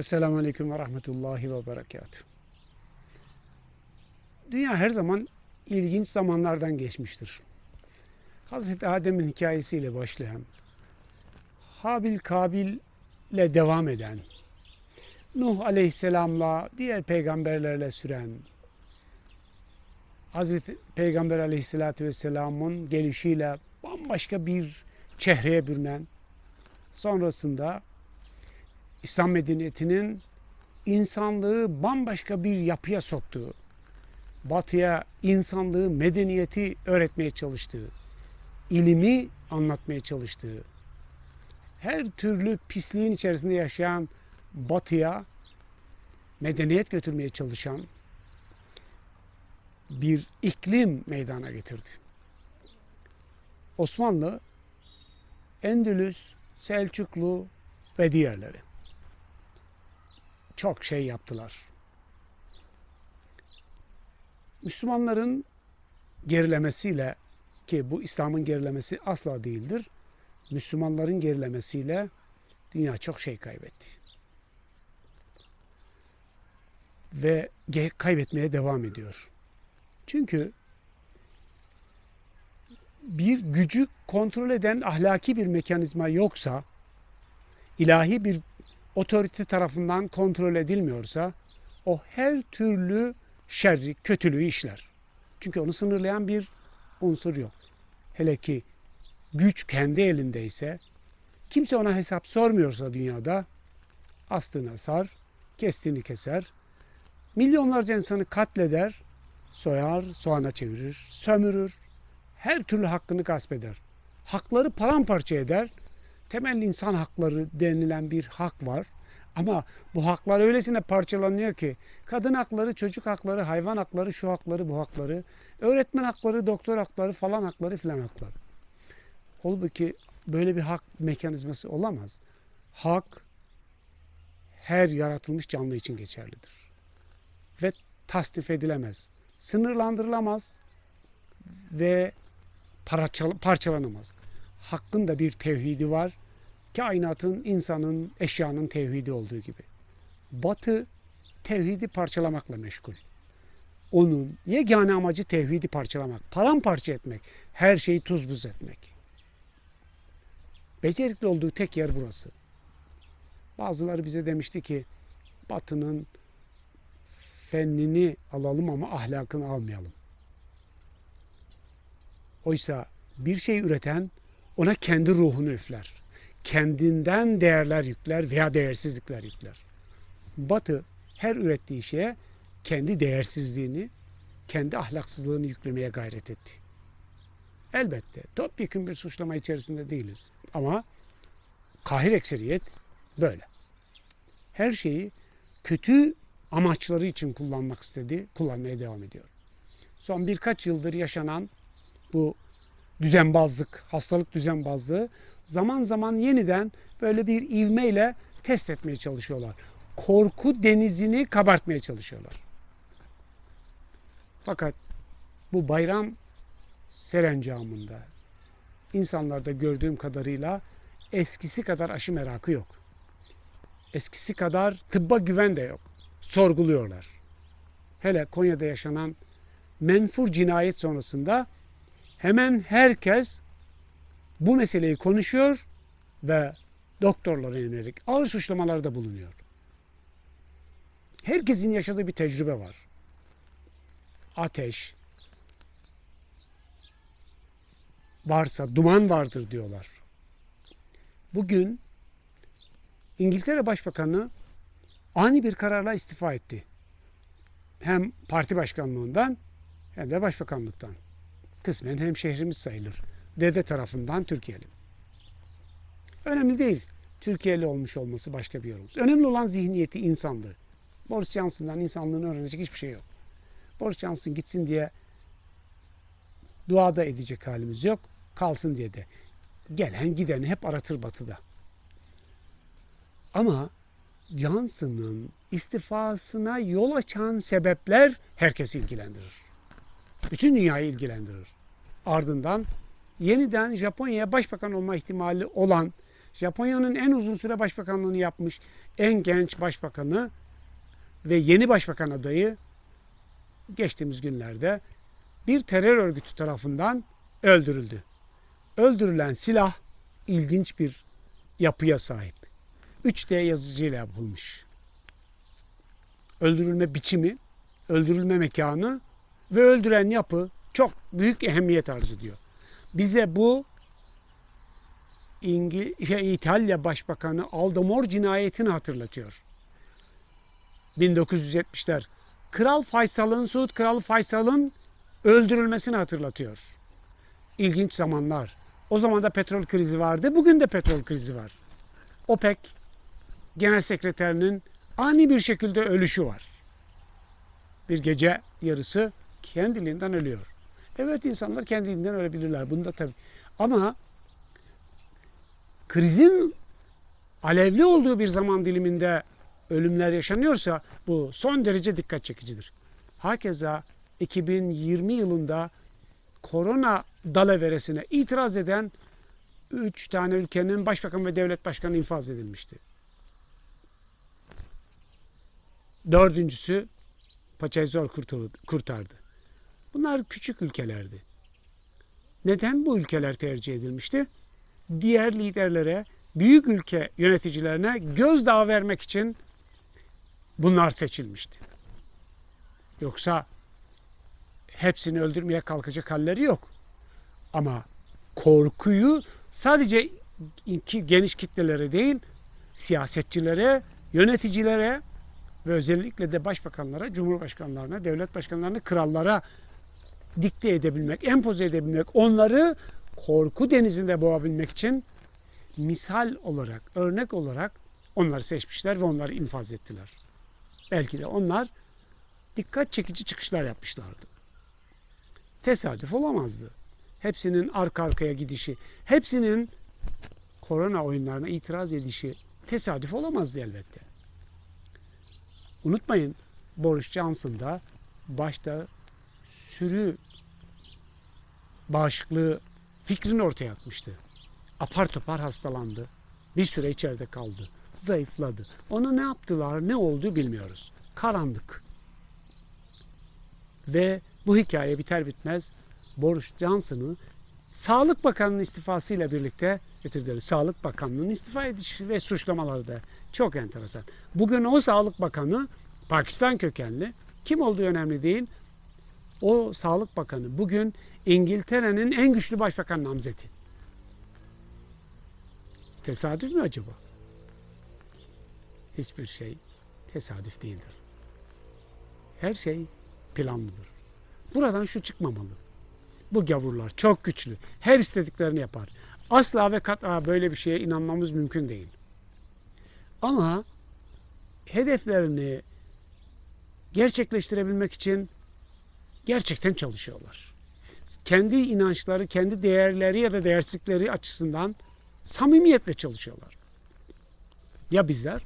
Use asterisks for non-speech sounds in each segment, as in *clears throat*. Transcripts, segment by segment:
Esselamu Aleyküm ve Rahmetullahi ve Berekatuhu. Dünya her zaman ilginç zamanlardan geçmiştir. Hazreti Adem'in hikayesiyle başlayan, Habil Kabil ile devam eden, Nuh Aleyhisselam'la diğer peygamberlerle süren, Hazreti Peygamber Aleyhisselatü Vesselam'ın gelişiyle bambaşka bir çehreye bürünen, sonrasında İslam medeniyetinin insanlığı bambaşka bir yapıya soktuğu, batıya insanlığı, medeniyeti öğretmeye çalıştığı, ilimi anlatmaya çalıştığı, her türlü pisliğin içerisinde yaşayan batıya medeniyet götürmeye çalışan bir iklim meydana getirdi. Osmanlı, Endülüs, Selçuklu ve diğerleri çok şey yaptılar. Müslümanların gerilemesiyle ki bu İslam'ın gerilemesi asla değildir. Müslümanların gerilemesiyle dünya çok şey kaybetti. Ve kaybetmeye devam ediyor. Çünkü bir gücü kontrol eden ahlaki bir mekanizma yoksa, ilahi bir otorite tarafından kontrol edilmiyorsa, o her türlü şerri, kötülüğü işler. Çünkü onu sınırlayan bir unsur yok. Hele ki güç kendi elindeyse, kimse ona hesap sormuyorsa dünyada, astığına sar, kestiğini keser, milyonlarca insanı katleder, soyar, soğana çevirir, sömürür, her türlü hakkını gasp eder. Hakları paramparça eder. Temel insan hakları denilen bir hak var. Ama bu haklar öylesine parçalanıyor ki kadın hakları, çocuk hakları, hayvan hakları, şu hakları, bu hakları, öğretmen hakları, doktor hakları falan hakları filan hakları. Halbuki böyle bir hak mekanizması olamaz. Hak her yaratılmış canlı için geçerlidir. Ve tasdif edilemez. Sınırlandırılamaz ve parçal- parçalanamaz. Hakkın da bir tevhidi var. Kainatın, insanın, eşyanın tevhidi olduğu gibi. Batı tevhidi parçalamakla meşgul. Onun yegane amacı tevhidi parçalamak, paramparça etmek, her şeyi tuz buz etmek. Becerikli olduğu tek yer burası. Bazıları bize demişti ki Batı'nın fennini alalım ama ahlakını almayalım. Oysa bir şey üreten ona kendi ruhunu üfler. Kendinden değerler yükler veya değersizlikler yükler. Batı her ürettiği şeye kendi değersizliğini, kendi ahlaksızlığını yüklemeye gayret etti. Elbette topyekun bir suçlama içerisinde değiliz. Ama kahir ekseriyet böyle. Her şeyi kötü amaçları için kullanmak istedi, kullanmaya devam ediyor. Son birkaç yıldır yaşanan bu düzenbazlık, hastalık düzenbazlığı zaman zaman yeniden böyle bir ivmeyle test etmeye çalışıyorlar. Korku denizini kabartmaya çalışıyorlar. Fakat bu bayram serencamında insanlarda gördüğüm kadarıyla eskisi kadar aşı merakı yok. Eskisi kadar tıbba güven de yok. Sorguluyorlar. Hele Konya'da yaşanan menfur cinayet sonrasında hemen herkes bu meseleyi konuşuyor ve doktorlara yönelik ağır suçlamalarda bulunuyor. Herkesin yaşadığı bir tecrübe var. Ateş varsa duman vardır diyorlar. Bugün İngiltere Başbakanı ani bir kararla istifa etti. Hem parti başkanlığından hem de başbakanlıktan kısmen hemşehrimiz sayılır. Dede tarafından Türkiye'li. Önemli değil. Türkiye'li olmuş olması başka bir yorumumuz. Önemli olan zihniyeti, insanlığı. Boris Johnson'dan insanlığını öğrenecek hiçbir şey yok. Boris Johnson gitsin diye duada edecek halimiz yok. Kalsın diye de. Gelen gideni hep aratır batıda. Ama Johnson'ın istifasına yol açan sebepler herkesi ilgilendirir. Bütün dünyayı ilgilendirir. Ardından yeniden Japonya'ya başbakan olma ihtimali olan Japonya'nın en uzun süre başbakanlığını yapmış en genç başbakanı ve yeni başbakan adayı geçtiğimiz günlerde bir terör örgütü tarafından öldürüldü. Öldürülen silah ilginç bir yapıya sahip. 3D yazıcıyla yapılmış. Öldürülme biçimi, öldürülme mekanı ve öldüren yapı çok büyük ehemmiyet arz ediyor. Bize bu İngil şey, İtalya Başbakanı Aldemor cinayetini hatırlatıyor. 1970'ler. Kral Faysal'ın, Suud Kralı Faysal'ın öldürülmesini hatırlatıyor. İlginç zamanlar. O zaman da petrol krizi vardı. Bugün de petrol krizi var. OPEC Genel Sekreterinin ani bir şekilde ölüşü var. Bir gece yarısı kendiliğinden ölüyor. Evet insanlar kendiliğinden ölebilirler. Bunda tabii. Ama krizin alevli olduğu bir zaman diliminde ölümler yaşanıyorsa bu son derece dikkat çekicidir. Hakeza 2020 yılında korona dalaveresine itiraz eden 3 tane ülkenin başbakan ve devlet başkanı infaz edilmişti. Dördüncüsü paçayı kurtardı. Bunlar küçük ülkelerdi. Neden bu ülkeler tercih edilmişti? Diğer liderlere, büyük ülke yöneticilerine gözdağı vermek için bunlar seçilmişti. Yoksa hepsini öldürmeye kalkacak halleri yok. Ama korkuyu sadece geniş kitlelere değil, siyasetçilere, yöneticilere ve özellikle de başbakanlara, cumhurbaşkanlarına, devlet başkanlarına, krallara dikte edebilmek, empoze edebilmek, onları korku denizinde boğabilmek için misal olarak, örnek olarak onları seçmişler ve onları infaz ettiler. Belki de onlar dikkat çekici çıkışlar yapmışlardı. Tesadüf olamazdı. Hepsinin arka arkaya gidişi, hepsinin korona oyunlarına itiraz edişi tesadüf olamazdı elbette. Unutmayın Boris Johnson da başta sürü bağışıklığı fikrini ortaya atmıştı. Apar topar hastalandı. Bir süre içeride kaldı. Zayıfladı. Ona ne yaptılar, ne oldu bilmiyoruz. Karanlık. Ve bu hikaye biter bitmez Boris Johnson'ı Sağlık Bakanı'nın istifasıyla birlikte getirdiler. Sağlık Bakanlığı'nın istifa edişi ve suçlamaları da çok enteresan. Bugün o Sağlık Bakanı Pakistan kökenli. Kim olduğu önemli değil. O Sağlık Bakanı bugün İngiltere'nin en güçlü başbakan namzeti. Tesadüf mü acaba? Hiçbir şey tesadüf değildir. Her şey planlıdır. Buradan şu çıkmamalı. Bu gavurlar çok güçlü. Her istediklerini yapar. Asla ve kat'a böyle bir şeye inanmamız mümkün değil. Ama hedeflerini gerçekleştirebilmek için gerçekten çalışıyorlar. Kendi inançları, kendi değerleri ya da değersizlikleri açısından samimiyetle çalışıyorlar. Ya bizler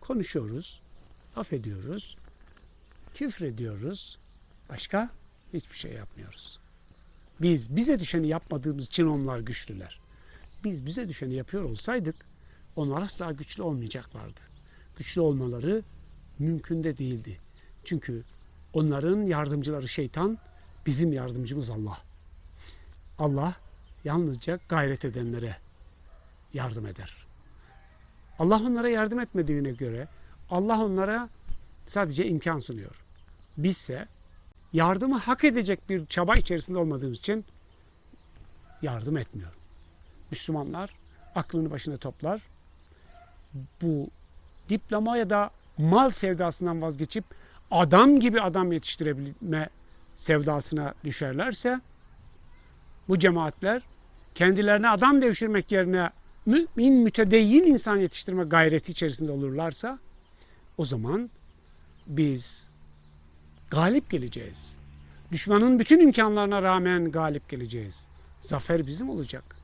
konuşuyoruz, affediyoruz, küfrediyoruz, başka hiçbir şey yapmıyoruz. Biz bize düşeni yapmadığımız için onlar güçlüler. Biz bize düşeni yapıyor olsaydık onlar asla güçlü olmayacaklardı. Güçlü olmaları mümkün de değildi. Çünkü onların yardımcıları şeytan, bizim yardımcımız Allah. Allah yalnızca gayret edenlere yardım eder. Allah onlara yardım etmediğine göre Allah onlara sadece imkan sunuyor. Bizse yardımı hak edecek bir çaba içerisinde olmadığımız için yardım etmiyor. Müslümanlar aklını başına toplar. Bu diploma ya da mal sevdasından vazgeçip adam gibi adam yetiştirebilme sevdasına düşerlerse bu cemaatler kendilerine adam devşirmek yerine mümin, mütedeyyin insan yetiştirme gayreti içerisinde olurlarsa o zaman biz galip geleceğiz. Düşmanın bütün imkanlarına rağmen galip geleceğiz. Zafer bizim olacak.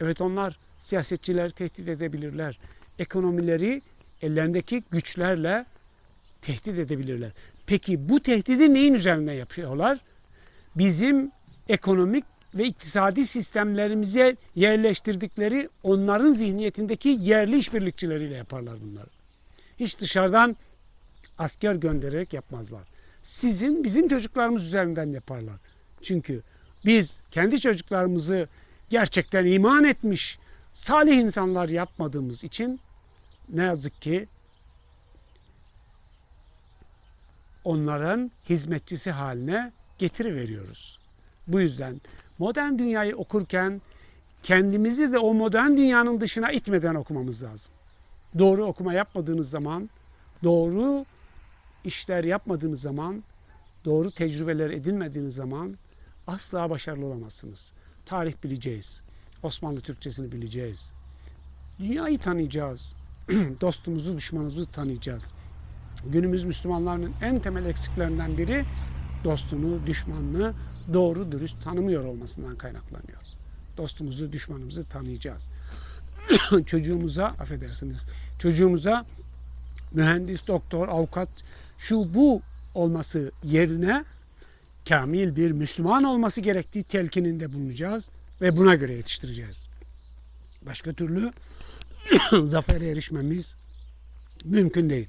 Evet onlar siyasetçileri tehdit edebilirler. Ekonomileri ellerindeki güçlerle tehdit edebilirler. Peki bu tehdidi neyin üzerine yapıyorlar? Bizim ekonomik ve iktisadi sistemlerimize yerleştirdikleri onların zihniyetindeki yerli işbirlikçileriyle yaparlar bunları. Hiç dışarıdan asker göndererek yapmazlar. Sizin bizim çocuklarımız üzerinden yaparlar. Çünkü biz kendi çocuklarımızı gerçekten iman etmiş salih insanlar yapmadığımız için ne yazık ki onların hizmetçisi haline getiriveriyoruz. Bu yüzden modern dünyayı okurken kendimizi de o modern dünyanın dışına itmeden okumamız lazım. Doğru okuma yapmadığınız zaman, doğru işler yapmadığınız zaman, doğru tecrübeler edinmediğiniz zaman asla başarılı olamazsınız. Tarih bileceğiz. Osmanlı Türkçesini bileceğiz. Dünyayı tanıyacağız. *clears throat* Dostumuzu, düşmanımızı tanıyacağız. Günümüz Müslümanlarının en temel eksiklerinden biri dostunu, düşmanını doğru dürüst tanımıyor olmasından kaynaklanıyor. Dostumuzu, düşmanımızı tanıyacağız. *coughs* çocuğumuza, affedersiniz, çocuğumuza mühendis, doktor, avukat, şu bu olması yerine kamil bir Müslüman olması gerektiği telkininde bulunacağız ve buna göre yetiştireceğiz. Başka türlü *coughs* zafere erişmemiz mümkün değil.